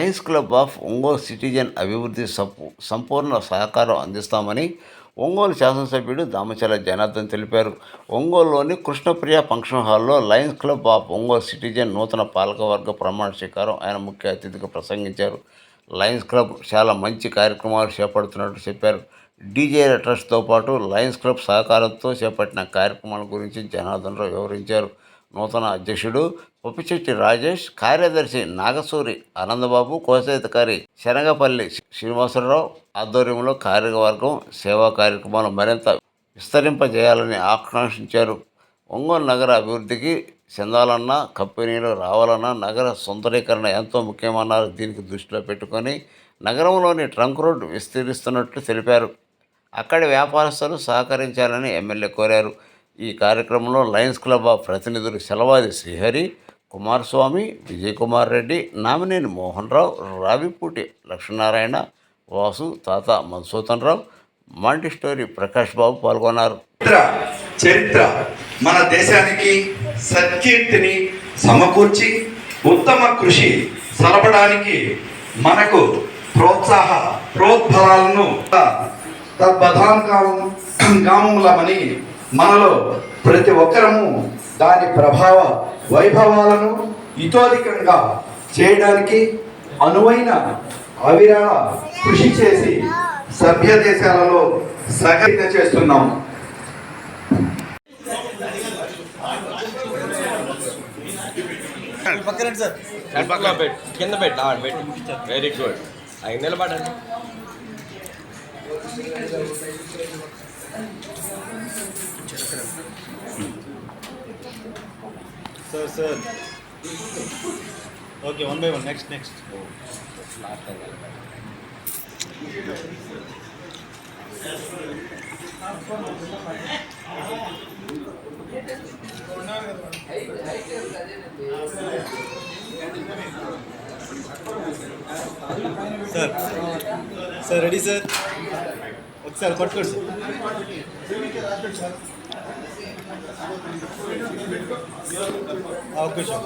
Lions club of Ongole citizen అభివృద్ధి సంపూర్ణ సహకారం అందిస్తామని ఒంగోలు శాసనసభ్యుడు దామచల జనార్దన్ తెలిపారు. ఒంగోలులోని కృష్ణప్రియ ఫంక్షన్ హాల్లో lions club of Ongole citizen నూతన పాలకవర్గ ప్రమాణ స్వీకారం ఆయన ముఖ్య అతిథిగా ప్రసంగించారు. లయన్స్ క్లబ్ చాలా మంచి కార్యక్రమాలు చేపడుతున్నట్టు చెప్పారు. డీజే ట్రస్ట్తో పాటు లయన్స్ క్లబ్ సహకారంతో చేపట్టిన కార్యక్రమాల గురించి జనార్దన్ రావు వివరించారు. నూతన అధ్యక్షుడు పొప్పిచెట్టి రాజేష్ కార్యదర్శి నాగసూరి ఆనందబాబు కోశాధికారి శనగపల్లి శ్రీనివాసరావు ఆధ్వర్యంలో కార్యవర్గం సేవా కార్యక్రమాలు మరింత విస్తరింపజేయాలని ఆకాంక్షించారు. ఒంగోలు నగర అభివృద్ధికి చెందాలన్నా కంపెనీలు రావాలన్నా నగర సుందరీకరణ ఎంతో ముఖ్యమన్నారు. దీనికి దృష్టిలో పెట్టుకొని నగరంలోని ట్రంక్ రోడ్డు విస్తరిస్తున్నట్లు తెలిపారు. అక్కడి వ్యాపారస్తులు సహకరించాలని ఎమ్మెల్యే కోరారు. ఈ కార్యక్రమంలో లయన్స్ క్లబ్ ఆఫ్ ప్రతినిధులు సెలవాది శ్రీహరి కుమారస్వామి విజయ్ కుమార్ రెడ్డి నామినేని మోహన్ రావు రావిపూటి లక్ష్మీనారాయణ వాసు తాత మధుసూదన్ రావు మాంటి స్టోరీ ప్రకాష్ బాబు పాల్గొన్నారు. చరిత్ర మన దేశానికి సత్కీర్తిని సమకూర్చి ఉత్తమ కృషి సలపడానికి మనకు ప్రోత్సాహ ప్రోద్బలాలను తద్బధాంకాము కామములమని మనలో ప్రతి ఒక్కరము దాని ప్రభావ వైభవాలను ఇతోధికంగా చేయడానికి అనువైన అవిరళ కృషి చేసి సభ్య దేశాలలో సహకరణ చేస్తున్నాం కింద పెట్టు వెరీ గుడ్ అవి నిలబడండి. Sir sir okay one by one next next sir sir ready sir ఒకసారి పట్టుకోండి సార్. అవకాశం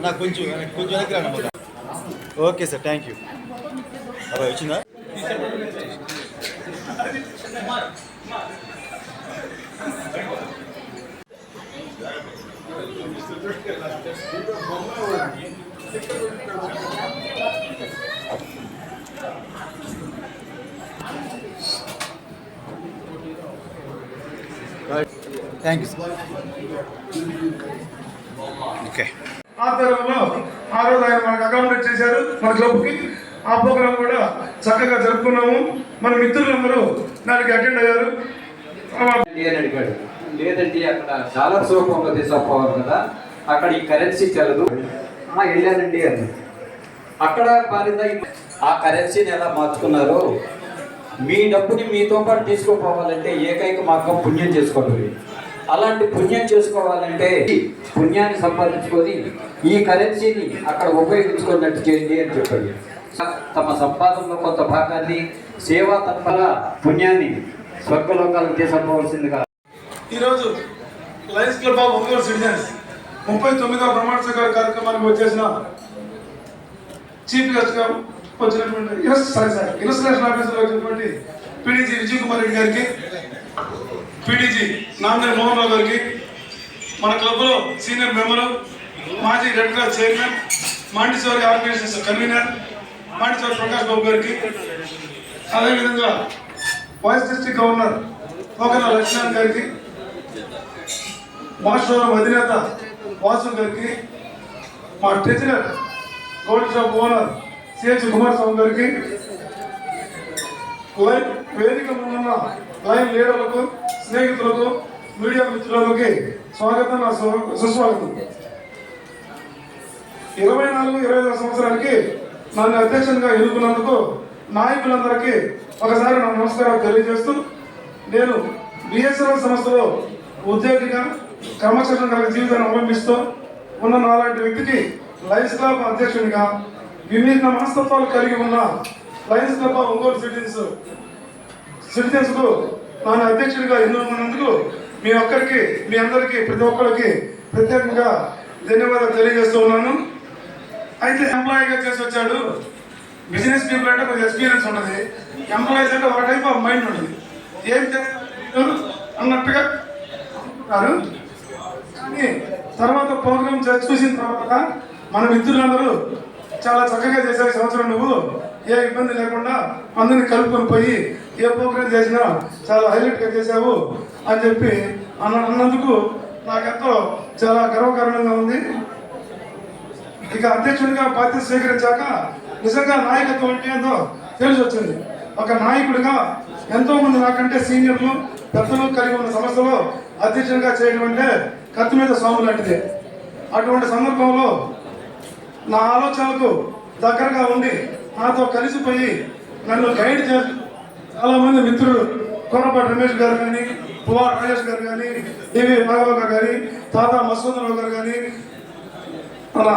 నాకు కొంచెం కొంచెం దగ్గర ఓకే సార్ థ్యాంక్ యూ. అలా వచ్చిందా? థ్యాంక్ యూ ఓకే ఆధ్వర్యంలో ఆ రోజు ఆయన మనకు అకామిడేట్ చేశారు మన క్లబ్కి. ఆ ప్రోగ్రామ్ కూడా చక్కగా జరుపుకున్నాము. మన మిత్రులందరూ దానికి అటెండ్ అయ్యారు. అడిగాడు. లేదండి అక్కడ చాలా సూపంగా తీసుకుపోవాలి కదా. అక్కడ ఈ కరెన్సీ చల్లదు. "ఆ, వెళ్ళానండి అని అక్కడ పారిత ఆ కరెన్సీని ఎలా మార్చుకున్నారు మీ డబ్బుని మీతో పాటు తీసుకుపోవాలంటే ఏకైక మార్గం పుణ్యం చేసుకోవాలి అలాంటి పుణ్యం చేసుకోవాలంటే పుణ్యాన్ని సంపాదించుకొని ఈ కరెన్సీని అక్కడ ఉపయోగించుకున్నట్టు చేయండి అని చెప్పాడు. తమ సంపాదనలో కొంత భాగాన్ని సేవా తత్పర పుణ్యాన్ని స్వర్గలోకాలకు తీసుకుపోవాల్సిందిగా. ఈరోజు lions club of Ongole citizens ముప్పై తొమ్మిదవ బ్రహ్మోత్సవ కార్యక్రమానికి వచ్చేసిన చీఫ్ గెస్ట్గా వచ్చినటువంటి S sorry sorry investigation officer వచ్చినటువంటి పిడిజి విజయ్ కుమార్ రెడ్డి గారికి పీడీజీ నామినేని మోహన్ రావు గారికి మన క్లబ్లో సీనియర్ మెంబరు మాజీ red cross chairman Montessori organization convener Montessori Prakash Babu గారికి. అదేవిధంగా vice district governor Pokana Lakshman గారికి మాస్టర్ అధినేత వాసు గారికి మా treasurer gold shop owner CH Kumaraswamy గారికి వేదిక ముందున్న లైన్ లీడర్లకు స్నేహితులకు మీడియా మిత్రులకి స్వాగతం నా సుస్వాగతం. ఇరవై నాలుగు ఇరవై ఐదు సంవత్సరానికి నన్ను అధ్యక్షునిగా ఎన్నుకున్నందుకు నాయకులందరికీ ఒకసారి నా నమస్కారాలు తెలియజేస్తూ నేను బిఎస్ఎన్ఎల్ సంస్థలో ఉద్యోగిగా క్రమశిక్షణ కలిగిన జీవితాన్ని అవలంబిస్తూ ఉన్న నాలాంటి వ్యక్తికి లయన్స్ క్లబ్ అధ్యక్షునిగా వివిధ మనస్తత్వాలు కలిగి ఉన్న లయన్స్ క్లబ్ ఒంగోలు సిటిజన్స్ సిటిజన్స్కు మన నన్ను అధ్యక్షుడిగా ఎన్నుకున్నందుకు మీ ఒక్కరికి మీ అందరికీ ప్రతి ఒక్కరికి ప్రత్యేకంగా ధన్యవాదాలు తెలియజేస్తూ ఉన్నాను. అయితే ఎంప్లాయీగా చేసి వచ్చాడు. బిజినెస్ పీపుల్ అంటే కొంచెం ఎక్స్పీరియన్స్ ఉంటుంది. ఎంప్లాయీస్ అంటే ఒక టైప్ ఆఫ్ మైండ్ ఉంటుంది. ఏం చేస్తారు అన్నట్టుగా అనుకుంటారు కానీ తర్వాత ప్రోగ్రామ్ చూసిన తర్వాత మన మిత్రులందరూ చాలా చక్కగా చేశారు సంవత్సరం నువ్వు. ఏ ఇబ్బంది లేకుండా అందరిని కలుపుకొని పోయి ఏ ప్రోగ్రామ్ చేసినా చాలా హైలైట్గా చేశావు అని చెప్పి అన్న అన్నందుకు నాకెంతో చాలా గర్వకారణంగా ఉంది. ఇక అధ్యక్షుడిగా బాధ్యత స్వీకరించాక నిజంగా నాయకత్వం అంటే ఏందో తెలిసి వచ్చింది ఒక నాయకుడిగా ఎంతోమంది నాకంటే సీనియర్లు పెద్దలు కలిగి ఉన్న సంస్థలో అధ్యక్షుడిగా చేయడం అంటే కత్తి మీద స్వామి లాంటిది. అటువంటి సందర్భంలో నా ఆలోచనలకు దగ్గరగా ఉండి నాతో కలిసిపోయి నన్ను గైడ్ చేసి చాలా మంది మిత్రులు కొరపాటి రమేష్ గారు కానీ పువార్ రాజేష్ గారు కానీ డివి నాగబాబు గారు కానీ తాత మసూదరావు గారు కానీ మన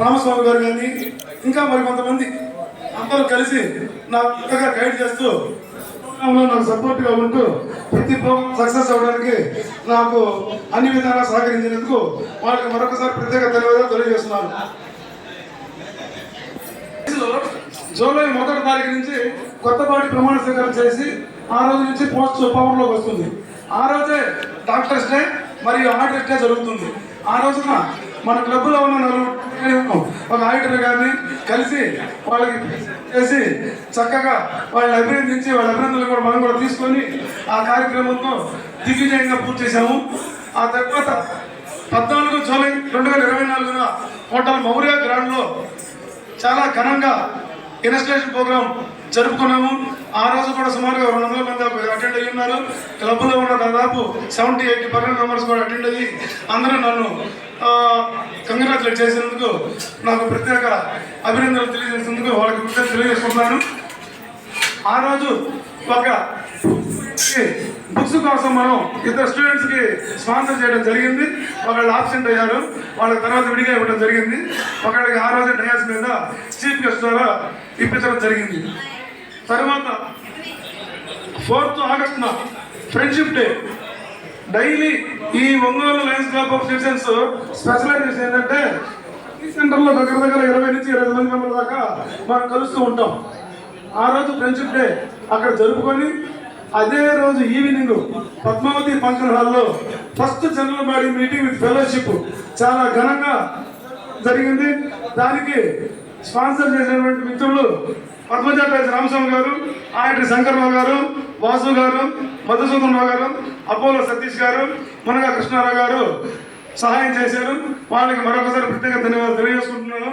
రామస్వామి గారు కానీ ఇంకా మరి కొంతమంది అందరూ కలిసి నా చక్కగా గైడ్ చేస్తూ నాకు సపోర్ట్గా ఉంటూ ప్రతి ప్రోగ్రామ్ సక్సెస్ అవ్వడానికి నాకు అన్ని విధాలా సహకరించినందుకు వాళ్ళకి మరొకసారి ప్రత్యేక ధన్యవాదాలు తెలియజేస్తున్నాను. జూలై మొదటి తారీఖు నుంచి కొత్తపాటి ప్రమాణ స్వీకారం చేసి ఆ రోజు నుంచి పోస్ట్ పవర్లోకి వస్తుంది. ఆ రోజే డాక్టర్స్ డే మరియు ఆడిటర్స్ డే జరుగుతుంది. ఆ రోజున మన క్లబ్లో ఉన్న నలుగురు ఒక ఆడిటర్ గారిని కలిసి వాళ్ళకి చేసి చక్కగా వాళ్ళని అభినందించి వాళ్ళ అభినందనలు కూడా మనం కూడా తీసుకొని ఆ కార్యక్రమంతో దిగ్విజయంగా పూర్తి చేశాము. ఆ తర్వాత పద్నాలుగు జూలై రెండు వేల ఇరవై నాలుగున హోటల్ మౌర్య గ్రాండ్లో చాలా ఘనంగా ఇన్స్టలేషన్ ప్రోగ్రామ్ జరుపుకున్నాము. ఆ రోజు కూడా సుమారుగా రెండు వందల మంది అటెండ్ అయ్యి ఉన్నారు. క్లబ్లో ఉన్న దాదాపు సెవెంటీ ఎయిటీ పర్సెంట్ మెంబర్స్ కూడా అటెండ్ అయ్యి అందరూ నన్ను కంగ్రాచులేట్ చేసినందుకు నాకు ప్రత్యేక అభినందనలు తెలియజేసినందుకు వాళ్ళకి తెలియజేసుకుంటున్నాను. ఆ రోజు ఒక బుక్స్ కోసం మనం ఇద్దరు స్టూడెంట్స్కి స్పాన్సర్ చేయడం జరిగింది ఒకళ్ళు ఆబ్సెంట్ అయ్యారు. వాళ్ళ తర్వాత విడిగా ఇవ్వడం జరిగింది. ఒకళ్ళకి ఆ రోజు డయాస్ మీద చీఫ్ గెస్ట్ ద్వారా ఇప్పించడం జరిగింది. తర్వాత ఫోర్త్ ఆగస్టున ఫ్రెండ్షిప్ డే డైలీ ఈ Ongole lions club of citizens specialisation ఏంటంటే ఈ సెంటర్లో దగ్గర దగ్గర ఇరవై నుంచి ఇరవై మంది మంది దాకా మనం కలుస్తూ ఉంటాం. ఆ రోజు ఫ్రెండ్షిప్ డే అక్కడ జరుపుకొని అదే రోజు ఈవినింగ్ పద్మావతి ఫంక్షన్ హాల్లో first general body meeting with fellowship. చాలా ఘనంగా జరిగింది. దానికి స్పాన్సర్ చేసినటువంటి మిత్రులు పద్మజ రామస్వామి గారు ఆయన శంకర్రావు గారు వాసు గారు మధుసూదన్ రావు గారు అపోలో సతీష్ గారు మునగా కృష్ణారావు గారు సహాయం చేశారు. వాళ్ళకి మరొకసారి ప్రత్యేక ధన్యవాదాలు తెలియజేసుకుంటున్నాను.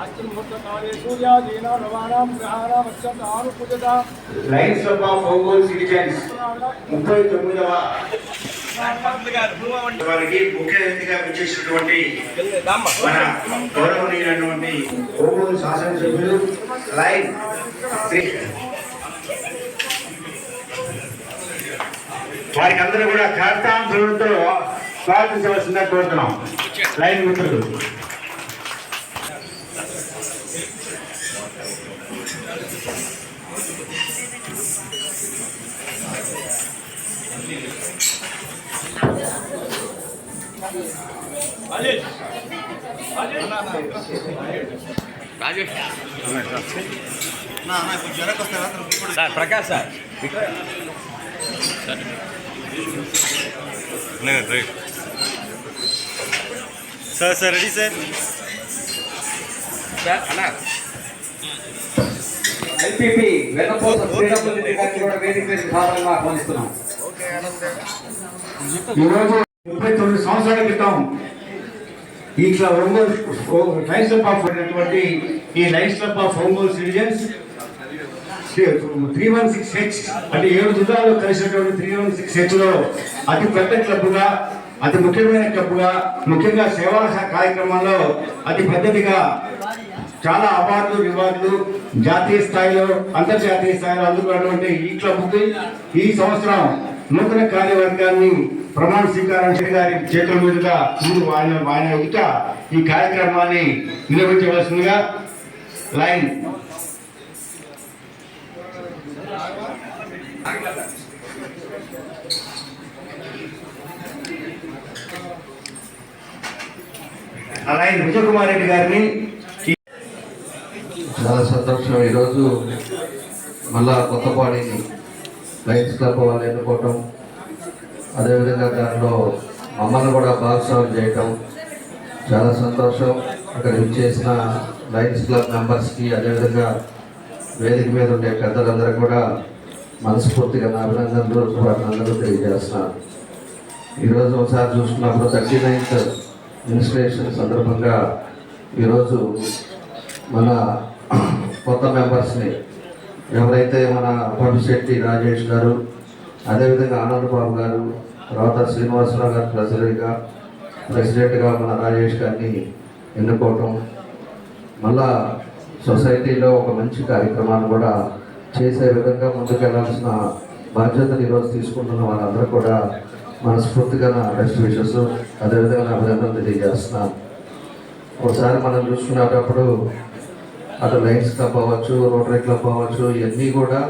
శుభమస్తు అస్తి లైన్స్ ఆఫ్ ఒంగోలు సిటిజన్స్ ముప్పై తొమ్మిదవ వారికి ముఖ్య అతిథిగా విచ్చేసినటువంటి మన గౌరవనీయులైనటువంటి ఒంగోలు శాసనసభ్యులు లైన్ శ్రీ వారికి అందరూ కూడా కర్తాంశంతో స్వాగతించవలసిందిగా కోరుతున్నాం. లైన్ మిత్రులు sir Prakash sir. Sir sir ready sir? Sir అన్నా. ఐపీపీ వెన్నపోత శ్రీరాములు కూడా వేదిక మీద సాధారణంగా ఆహ్వానిస్తున్నాం. ఈరోజు ముప్పై తొమ్మిది సంవత్సరాల క్రితం ఇట్లా క్లబ్ ఒంగోలు లైన్స్ ఆఫ్ అయినటువంటి ఈ lions club of Ongole citizens three one six H అంటే ఏడు జిల్లాల్లో కలిసినటువంటి త్రీ వన్ సిక్స్ హెచ్లో అతి పెద్ద క్లబ్గా అతి ముఖ్యమైన క్లబ్గా ముఖ్యంగా సేవా స- కార్యక్రమంలో అతి పెద్దదిగా చాలా అవార్డులు రివార్డులు జాతీయ స్థాయిలో అంతర్జాతీయ స్థాయిలో అందుకున్నటువంటి ఈ క్లబ్కి ఈ సంవత్సరం నూతన కార్యవర్గాన్ని ప్రమాణ స్వీకారం చేయడం గారి చేతుల మీదుగా ముందు ఆయన ఆయన ఎదుట ఈ కార్యక్రమాన్ని నిర్వహించవలసిందిగా లైన్. లైన్ విజయకుమార్ రెడ్డి గారిని చాలా సంతోషం ఈరోజు మళ్ళా కొత్తపాడిని లైన్స్ క్లబ్ వాళ్ళు ఎన్నుకోవటం అదేవిధంగా దాంట్లో మమ్మల్ని కూడా భాగస్వామ్యం చేయటం చాలా సంతోషం. అక్కడ చేసిన లైన్స్ క్లబ్ మెంబర్స్కి అదేవిధంగా వేదిక మీద ఉండే పెద్దలందరూ కూడా మనస్ఫూర్తిగా నా అభినందనలు అందరూ తెలియజేస్తున్నాను. ఈరోజు ఒకసారి చూసుకున్నప్పుడు థర్టీ నైన్త్ ఇన్స్టిట్యూషన్ సందర్భంగా ఈరోజు మన కొత్త మెంబర్స్ని ఎవరైతే మన పబ్బిశెట్టి రాజేష్ గారు అదేవిధంగా ఆనంద్ బాబు గారు తర్వాత శ్రీనివాసరావు గారు ప్రెసిడెంట్గా ప్రెసిడెంట్గా మన రాజేష్ గారిని ఎన్నుకోవటం మళ్ళా సొసైటీలో ఒక మంచి కార్యక్రమాన్ని కూడా చేసే విధంగా ముందుకెళ్ళాల్సిన బాధ్యతను ఈరోజు తీసుకుంటున్న వాళ్ళందరూ కూడా మనస్ఫూర్తిగా నా బెస్ట్ విషెస్ అదేవిధంగా నా అభినందనలు తెలియజేస్తున్నాను ఒకసారి మనం చూసుకునేటప్పుడు అటు లైన్స్ క్లబ్ అవ్వచ్చు రోటరీ క్లబ్ అవ్వచ్చు ఇవన్నీ కూడా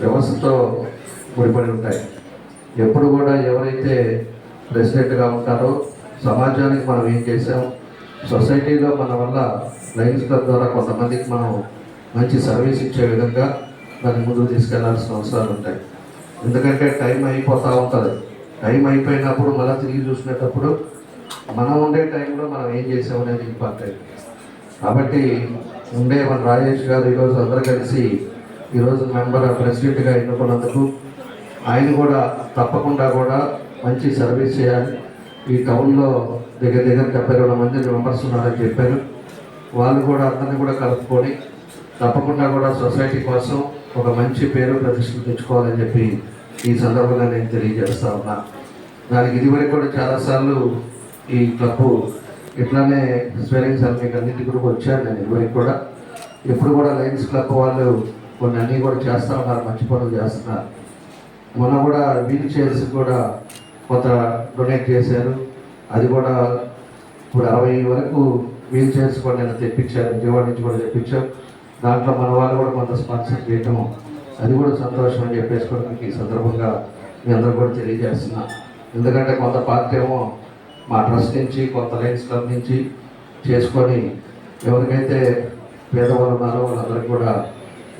వ్యవస్థతో ముడిపడి ఉంటాయి. ఎప్పుడు కూడా ఎవరైతే ప్రెసిడెంట్గా ఉంటారో సమాజానికి మనం ఏం చేసాం సొసైటీలో మన వల్ల లైన్స్ క్లబ్ ద్వారా కొంతమందికి మనం మంచి సర్వీస్ ఇచ్చే విధంగా దాన్ని ముందుకు తీసుకెళ్ళాల్సిన అవసరాలు ఉంటాయి. ఎందుకంటే టైం అయిపోతూ ఉంటుంది. టైం అయిపోయినప్పుడు మళ్ళీ తిరిగి చూసినప్పుడు మనం ఉండే టైంలో మనం ఏం చేసాం అనేది ఇంపార్టెంట్. కాబట్టి ఉండే మన రాజేష్ గారు ఈరోజు అందరూ కలిసి ఈరోజు మెంబర్ ప్రెసిడెంట్గా ఎన్నుకున్నందుకు ఆయన కూడా తప్పకుండా కూడా మంచి సర్వీస్ చేయాలి. ఈ టౌన్లో దగ్గర దగ్గర డెబ్బై రెండు మంది మెంబర్స్ ఉన్నారని చెప్పారు. వాళ్ళు కూడా అందరినీ కూడా కలుపుకొని తప్పకుండా కూడా సొసైటీ కోసం ఒక మంచి పేరు ప్రతిష్టలు తెచ్చుకోవాలని చెప్పి ఈ సందర్భంగా నేను తెలియజేస్తా ఉన్నా. దానికి ఇదివరకు కూడా చాలాసార్లు ఈ క్లబ్ ఇట్లానే స్పెల్లింగ్ సార్ మీకు అన్నింటి కూడా వచ్చాను నేను ఇదివరకు కూడా. ఎప్పుడు కూడా లయన్స్ క్లబ్ వాళ్ళు కొన్ని అన్నీ కూడా చేస్తూ ఉన్నారు మంచి పనులు చేస్తున్నారు. మొన్న కూడా వీల్ చైర్స్ కూడా కొంత డొనేట్ చేశారు. అది కూడా ఇప్పుడు అరవై వరకు వీల్ చైర్స్ కూడా నేను తెప్పించాను. విజయవాడ నుంచి కూడా తెప్పించాం దాంట్లో మన వాళ్ళు కూడా కొంత స్పాన్సర్ చేయటం అది కూడా సంతోషం అని చెప్పేసి కూడా మీకు ఈ సందర్భంగా మీ అందరూ కూడా తెలియజేస్తున్నా. ఎందుకంటే కొంత పార్టీ ఏమో మా ట్రస్ట్ నుంచి కొంత లైన్స్ క్లబ్ నుంచి చేసుకొని ఎవరికైతే పేదవాళ్ళు ఉన్నారో వాళ్ళందరికీ కూడా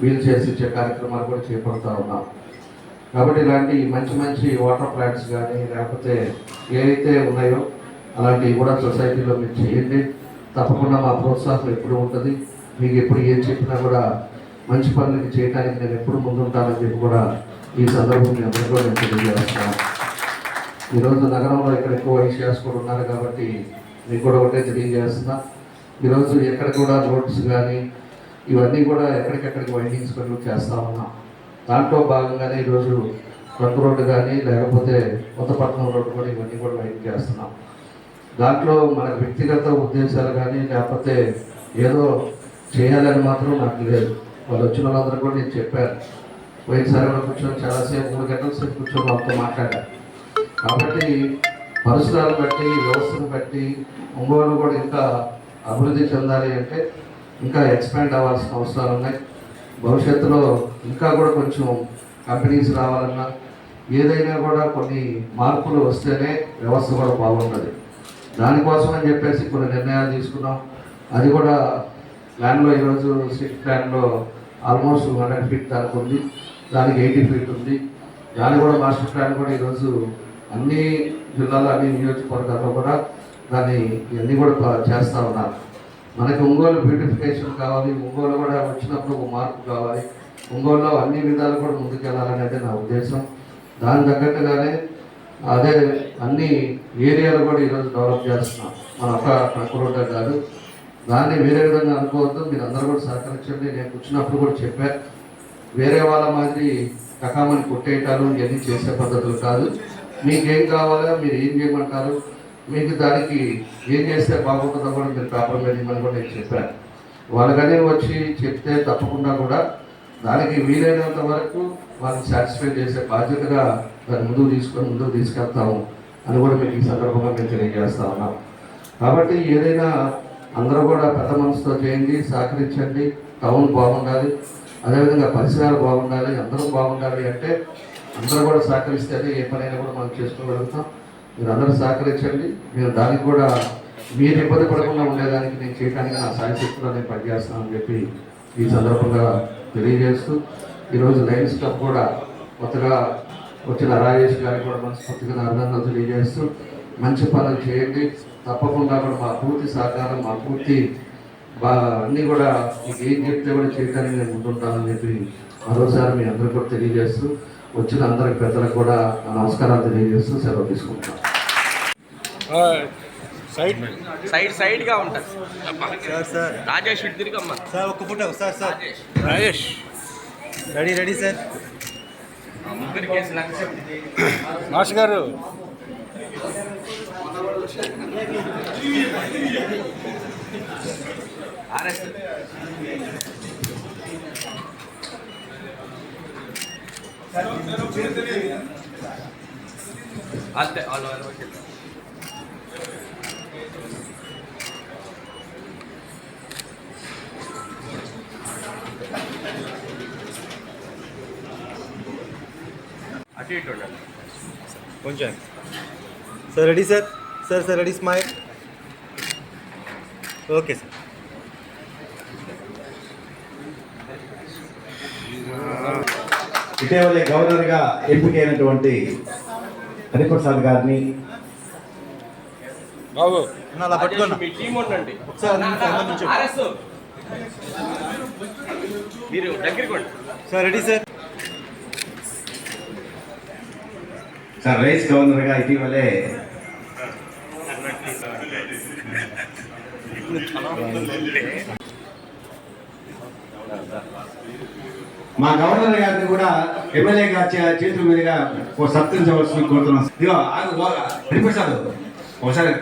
వీల్ చైర్స్ ఇచ్చే కార్యక్రమాలు కూడా చేపడుతూ ఉన్నాం. కాబట్టి ఇలాంటి మంచి మంచి వాటర్ ప్లాంట్స్ కానీ లేకపోతే ఏవైతే ఉన్నాయో అలాంటివి కూడా సొసైటీలో మీరు చేయండి. తప్పకుండా మా ప్రోత్సాహం ఎప్పుడు ఉంటుంది. మీకు ఎప్పుడు ఏం చెప్పినా కూడా మంచి పనులకి చేయడానికి నేను ఎప్పుడు ముందుంటానని చెప్పి కూడా ఈ సందర్భం మీ అందరూ కూడా నేను తెలియజేస్తున్నాను. ఈరోజు నగరంలో ఇక్కడ ఎక్కువ వైశ్యాస్ కూడా ఉన్నారు కాబట్టి మీకు కూడా ఒకటే తెలియజేస్తున్నా. ఈరోజు ఎక్కడ కూడా రోడ్స్ కానీ ఇవన్నీ కూడా ఎక్కడికెక్కడికి వైండింగ్స్ పనులు చేస్తూ ఉన్నాం. దాంట్లో భాగంగానే ఈరోజు ట్రక్ రోడ్డు కానీ లేకపోతే కొత్తపట్నం రోడ్డు కూడా ఇవన్నీ కూడా వైండింగ్ చేస్తున్నాం. దాంట్లో మన వ్యక్తిగత ఉద్దేశాలు కానీ లేకపోతే ఏదో చేయాలని మాత్రం నాకు లేదు. వాళ్ళు వచ్చిన వాళ్ళందరూ కూడా నేను చెప్పాను. పోయినసారి కూడా కూర్చొని చాలాసేపు మూడు గంటల సేపు కూర్చొని వాళ్ళతో మాట్లాడాను. కాబట్టి పరిసరాలు బట్టి వ్యవస్థను బట్టి ఒంగోలు కూడా ఇంకా అభివృద్ధి చెందాలి అంటే ఇంకా ఎక్స్పాండ్ అవ్వాల్సిన అవసరాలు ఉన్నాయి. భవిష్యత్తులో ఇంకా కూడా కొంచెం కంపెనీస్ రావాలన్నా ఏదైనా కూడా కొన్ని మార్పులు వస్తేనే వ్యవస్థ కూడా బాగుంటుంది. దానికోసం అని చెప్పేసి కొన్ని నిర్ణయాలు తీసుకున్నాం. అది కూడా ప్లాన్లో ఈరోజు సిట్ ప్లాన్లో ఆల్మోస్ట్ హండ్రెడ్ ఫీట్ దాకా ఉంది. దానికి ఎయిటీ ఫీట్ ఉంది. దాని కూడా మాస్టర్ ప్లాన్ కూడా ఈరోజు అన్ని జిల్లాలో అన్ని నియోజకవర్గాల్లో కూడా దాన్ని ఇవన్నీ కూడా చేస్తూ ఉన్నారు. మనకి ఒంగోలు బ్యూటిఫికేషన్ కావాలి ఒంగోలు కూడా వచ్చినప్పుడు ఒక మార్పు కావాలి. ఒంగోలులో అన్ని విధాలు కూడా ముందుకెళ్ళాలనేది నా ఉద్దేశం. దాని తగ్గట్టుగానే అదే అన్ని ఏరియాలు కూడా ఈరోజు డెవలప్ చేస్తున్నాం. మన ఒక ట్రక్ కాదు. దాన్ని వేరే విధంగా అనుకోవద్దు. మీరు అందరూ కూడా సహకరించండి. నేను కూర్చున్నప్పుడు కూడా చెప్పాను వేరే వాళ్ళ మాదిరి కకామని కొట్టేయటాలు ఇవన్నీ చేసే పద్ధతులు కాదు. మీకేం కావాలో మీరు ఏం చేయమంటారు? మీకు దానికి ఏం చేస్తే బాగుంటుందో కూడా మీరు పేపర్ మీద ఇవ్వమని కూడా నేను చెప్పాను. వాళ్ళకనే వచ్చి చెప్తే తప్పకుండా కూడా దానికి వీలైనంత వరకు వాళ్ళని సాటిస్ఫై చేసే బాధ్యతగా దాన్ని ముందుకు తీసుకొని ముందుకు తీసుకెళ్తాము అని కూడా మీకు ఈ సందర్భంగా మేము తెలియజేస్తా ఉన్నాం. కాబట్టి ఏదైనా అందరూ కూడా పెద్ద మనసుతో చేయండి సహకరించండి టౌన్ బాగుండాలి అదేవిధంగా పరిసరాలు బాగుండాలి అందరూ బాగుండాలి అంటే అందరూ కూడా సహకరిస్తేనే ఏ పనైనా కూడా మనం చేసుకోగలుగుతాం. మీరు అందరూ సహకరించండి. మీరు దానికి కూడా మీరు ఇబ్బంది పడకుండా ఉండేదానికి నేను చేయడానికి నా సాయశక్తిలో నేను పనిచేస్తానని చెప్పి ఈ సందర్భంగా తెలియజేస్తూ ఈరోజు లయన్స్ క్లబ్ కూడా కొత్తగా వచ్చిన రాజేష్ గారికి కూడా మనస్ఫూర్తిగా నా అభినందనలు తెలియజేస్తూ మంచి పనులు చేయండి. తప్పకుండా కూడా మా పూర్తి సహకారం మా పూర్తి బా అన్నీ కూడా మీకు ఏం చెప్తే కూడా చేయడానికి నేను ముందుంటానని చెప్పి మరోసారి మీ అందరికీ కూడా తెలియజేస్తూ వచ్చిన అందరికి పెద్దలకు కూడా నా నమస్కారాలు తెలియజేస్తూ సెలవు తీసుకుంటాను సైడ్ సైడ్ సైడ్గా ఉంటుంది సార్ సార్. రాజేష్ ఇటు తిరిగమ్మా సార్ ఒక్క photo. Sir sir. Rajesh. Ready ready sir. Master గారు. ఆర్ఎస్. అంతే ఆల్ అటు ఇటు ఉండాలి కొంచెం. Sir ready sir? Sir sir ready smile. Okay sir. ఇటీవలే గవర్నర్గా ఎంపికైనటువంటి హరిప్రసాద్ గారిని బాబు అలా పట్టుకోండి. మీ టీం ఉండండి. ఒకసారి అన్న నిమిషం, అన్న నిమిషం. ఆర్ఎస్ మీరు దగ్గరికి sir ready sir. Sir vice గవర్నర్గా ఇటీవలే మా గవర్నర్ గారిని కూడా ఎమ్మెల్యే గారి చేతుల మీదుగా ఓ సత్కరించవలసిన కోరుతున్నాం. ఇదిగో ఆగు, ఓ, హరిప్రసాద్ ఒకసారి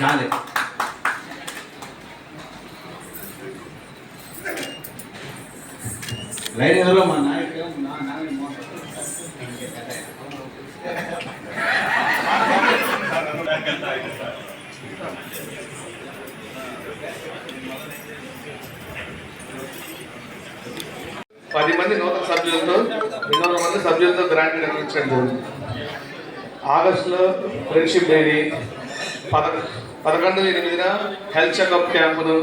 చాలే. లైన్ ఎదురులో మా నాయకులు నా పది మంది నూతన సభ్యులతో రెండు మంది సభ్యులతో గ్రాంట్ నిర్వహించడం. జరిగింది ఆగస్టులో ఫ్రెండ్షిప్ డైరీ పద పదకొండు ఎనిమిదిన హెల్త్ చెకప్ క్యాంపును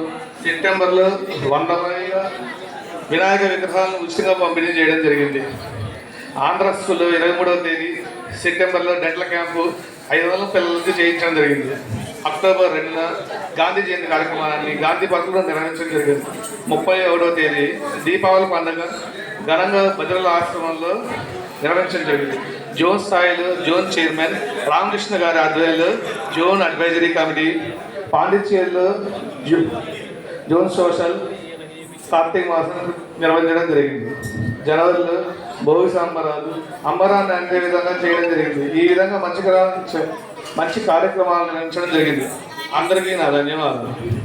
సెప్టెంబర్లో వంద వినాయక విగ్రహాలను ఉచితంగా పంపిణీ చేయడం జరిగింది. ఆంధ్ర స్కూల్లో ఇరవై మూడవ తేదీ సెప్టెంబర్లో డెంటల్ క్యాంపు ఐదు వందల పిల్లలకు చేయించడం జరిగింది. అక్టోబర్ రెండున గాంధీ జయంతి కార్యక్రమాన్ని గాంధీ పార్కులో నిర్వహించడం జరిగింది. ముప్పై ఒకటవ తేదీ దీపావళి పండుగ ఘనంగా భద్రల ఆశ్రమంలో నిర్వహించడం జరిగింది. జోన్ స్థాయిలో జోన్ చైర్మన్ రామకృష్ణ గారి ఆధ్వర్యంలో జోన్ అడ్వైజరీ కమిటీ పాండిచ్చేరిలో జోన్ సోషల్ కార్తీక మాసం నిర్వహించడం జరిగింది. జనవరిలో భోగి సంబరాలు అంబరాన్ని అందే విధంగా చేయడం జరిగింది. ఈ విధంగా మంచి మంచి కార్యక్రమాలు నిర్వహించడం జరిగింది. అందరికీ నా ధన్యవాదాలు.